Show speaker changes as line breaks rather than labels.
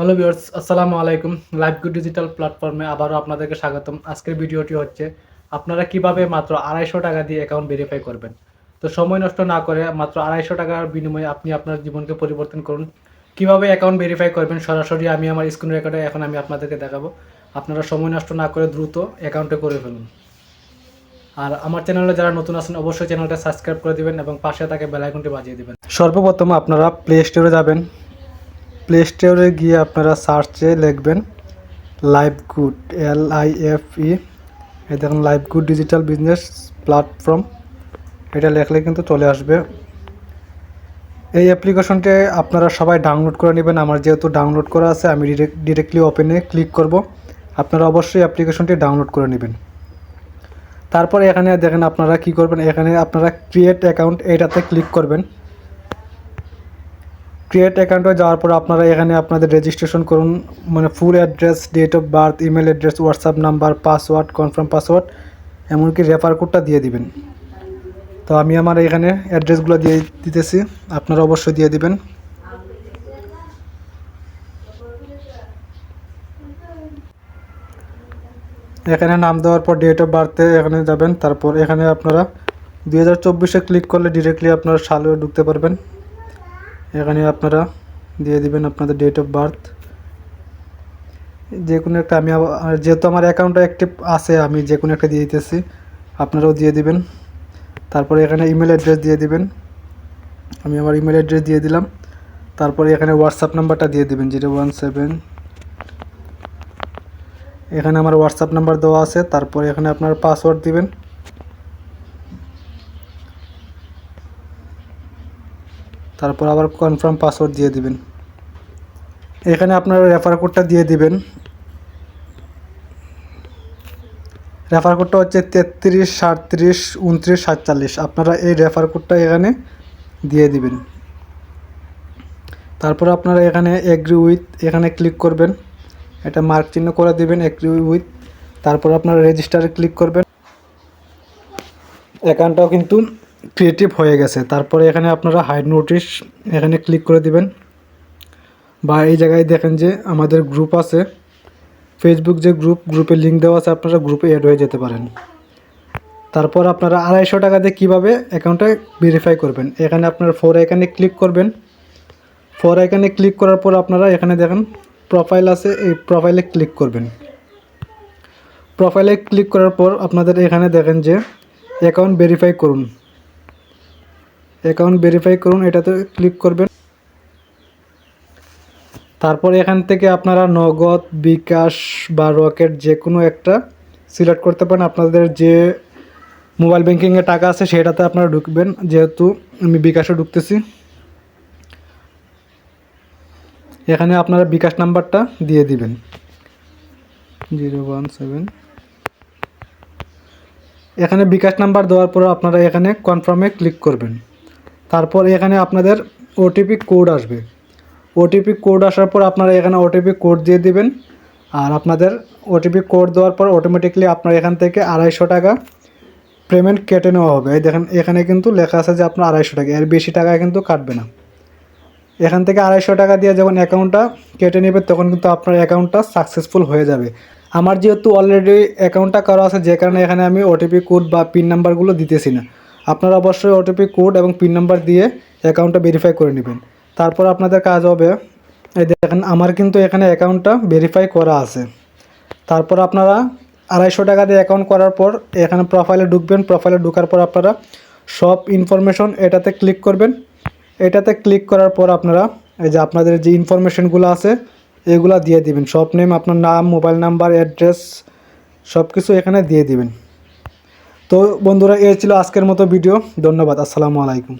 Hello viewers আসসালামু আলাইকুম। Live good digital প্ল্যাটফর্মে আবারও আপনাদেরকে স্বাগতম। আজকের ভিডিওটি হচ্ছে, আপনারা কীভাবে মাত্র আড়াইশো টাকা দিয়ে অ্যাকাউন্ট ভেরিফাই করবেন? তো সময় নষ্ট না করে মাত্র আড়াইশো টাকার বিনিময়ে আপনি আপনার জীবনকে পরিবর্তন করুন। কীভাবে অ্যাকাউন্ট ভেরিফাই করবেন? সরাসরি আমি আমার স্ক্রিন রেকর্ডে এখন আমি আপনাদেরকে দেখাবো। আপনারা সময় নষ্ট না করে দ্রুত অ্যাকাউন্টে করে ফেলুন। আর আমার চ্যানেলে যারা নতুন আছেন, অবশ্যই চ্যানেলটা সাবস্ক্রাইব করে দিবেন এবং পাশে তাকে বেল আইকনটি বাজিয়ে দিবেন। সর্বপ্রথম আপনারা প্লে স্টোরে যাবেন। প্লে স্টোরে গিয়ে আপনারা সার্চে লিখবেন live good L I F E এই দেখুন live good digital business platform এটা লেখলে কিন্তু চলে আসবে। এই অ্যাপ্লিকেশনটি আপনারা সবাই ডাউনলোড করে নেবেন। আমার যেহেতু ডাউনলোড করা আছে, আমি ডিরেক্ট ডিরেক্টলি ওপেনে ক্লিক করব। আপনারা অবশ্যই অ্যাপ্লিকেশনটি ডাউনলোড করে নেবেন। তারপরে এখানে দেখেন আপনারা কি করবেন। এখানে আপনারা ক্রিয়েট অ্যাকাউন্ট এইটাতে ক্লিক করবেন। ক্রিয়েট অ্যাকাউন্টে যাওয়ার পর আপনারা এখানে আপনাদের রেজিস্ট্রেশন করুন। মানে full address date of birth email address WhatsApp number password confirm password এমনকি রেফার কোডটা দিয়ে দিবেন। তো আমি আমার এখানে অ্যাড্রেসগুলো দিয়ে দিতেছি। আপনারা অবশ্যই দিয়ে দিবেন। এখানে নাম দেওয়ার পর ডেট অফ বার্থে এখানে যাবেন। তারপর এখানে আপনারা দুই হাজার চব্বিশে ক্লিক করলে ডিরেক্টলি আপনারা সালেও ঢুকতে পারবেন। এখানে আপনারা দিয়ে দিবেন আপনাদের ডেট অফ বার্থ যে কোনো একটা আমি যেহেতু আমার অ্যাকাউন্টটা অ্যাক্টিভ আছে, আমি যে কোনো একটা দিয়ে দিতেছি। আপনারাও দিয়ে দিবেন। তারপরে এখানে ইমেল অ্যাড্রেস দিয়ে দিবেন। আমি আমার ইমেল অ্যাড্রেস দিয়ে দিলাম। তারপরে এখানে হোয়াটসঅ্যাপ নাম্বারটা দিয়ে দিবেন জিরো ওয়ান সেভেন এখানে আমার হোয়াটসঅ্যাপ নাম্বার দেওয়া আছে। তারপরে এখানে আপনার পাসওয়ার্ড দিবেন। তারপর আবার কনফার্ম পাসওয়ার্ড দিয়ে দিবেন। এখানে আপনার রেফার কোডটা দিয়ে দিবেন। রেফার কোডটা হচ্ছে তেত্রিশ সাতত্রিশ উনত্রিশ, সাতচল্লিশ। আপনারা এই রেফার কোডটা এখানে দিয়ে দিবেন। তারপর আপনারা এখানে এগ্রি উইথ এখানে ক্লিক করবেন। এটা মার্ক চিহ্ন করে দিবেন এগ্রি উইথ তারপর আপনারা রেজিস্টারে ক্লিক করবেন। অ্যাকাউন্টটাও কিন্তু ক্রিয়েটিভ হয়ে গেছে। তারপরে এখানে আপনারা হাইড নোটিশ এখানে ক্লিক করে দিবেন। বা এই জায়গায় দেখেন যে আমাদের গ্রুপ আছে। ফেসবুক যে গ্রুপ গ্রুপে লিঙ্ক দেওয়া আছে, আপনারা গ্রুপে অ্যাড হয়ে যেতে পারেন। তারপর আপনারা আড়াইশো টাকা দিয়ে কীভাবে অ্যাকাউন্টটা ভেরিফাই করবেন? এখানে আপনার ফোর আইকানে ক্লিক করবেন। ফোর আইকানে ক্লিক করার পর আপনারা এখানে দেখেন প্রোফাইল আছে, এই প্রোফাইলে ক্লিক করবেন। প্রোফাইলে ক্লিক করার পর আপনাদের এখানে দেখেন যে অ্যাকাউন্ট ভেরিফাই করুন। অ্যাকাউন্ট ভেরিফাই করুন, এটাতে ক্লিক করবেন। তারপর এখান থেকে আপনারা নগদ, বিকাশ বা রকেট যে কোনো একটা সিলেক্ট করতে পারেন। আপনাদের যে মোবাইল ব্যাঙ্কিংয়ে টাকা আছে, সেটাতে আপনারা ঢুকবেন। যেহেতু আমি বিকাশে ঢুকতেছি। এখানে আপনারা বিকাশ নাম্বারটা দিয়ে দিবেন। Zero one seven. এখানে বিকাশ নাম্বার দেওয়ার পর আপনারা এখানে কনফার্মে ক্লিক করবেন। তারপর এখানে আপনাদের ওটিপি কোড আসবে। ওটিপি কোড আসার পর আপনারা এখানে ওটিপি কোড দিয়ে দিবেন। আর আপনাদের ওটিপি কোড দেওয়ার পর অটোমেটিকলি আপনার এখান থেকে আড়াইশো টাকা পেমেন্ট কেটে নেওয়া হবে। এই দেখেন, এখানে কিন্তু লেখা আছে যে আপনার আড়াইশো টাকা। এর বেশি টাকা কিন্তু কাটবে না। এখান থেকে আড়াইশো টাকা দিয়ে যখন অ্যাকাউন্টটা কেটে নেবে, তখন কিন্তু আপনার অ্যাকাউন্টটা সাকসেসফুল হয়ে যাবে। আমার যেহেতু অলরেডি অ্যাকাউন্টটা করা আছে, যে কারণে এখানে আমি ওটিপি কোড বা পিন নাম্বারগুলো দিতেছি না। আপনারা অবশ্যই ওটিপি কোড এবং পিন নাম্বার দিয়ে অ্যাকাউন্টটা ভেরিফাই করে নেবেন। তারপর আপনাদের কাজ হবে, এই দেখেন, আমার কিন্তু এখানে অ্যাকাউন্টটা ভেরিফাই করা আছে। তারপর আপনারা আড়াইশো টাকা দিয়ে অ্যাকাউন্ট করার পর এখানে প্রোফাইলে ঢুকবেন। প্রোফাইলে ঢোকার পর আপনারা সব ইনফরমেশন এটাতে ক্লিক করবেন। এটাতে ক্লিক করার পর আপনারা এই যে আপনাদের যে ইনফরমেশনগুলো আছে, এগুলা দিয়ে দিবেন। সব নেম আপনার নাম মোবাইল নাম্বার অ্যাড্রেস সব কিছু এখানে দিয়ে দিবেন। তো বন্ধুরা এই ছিল আজকের মতো ভিডিও। ধন্যবাদ আসসালামু আলাইকুম।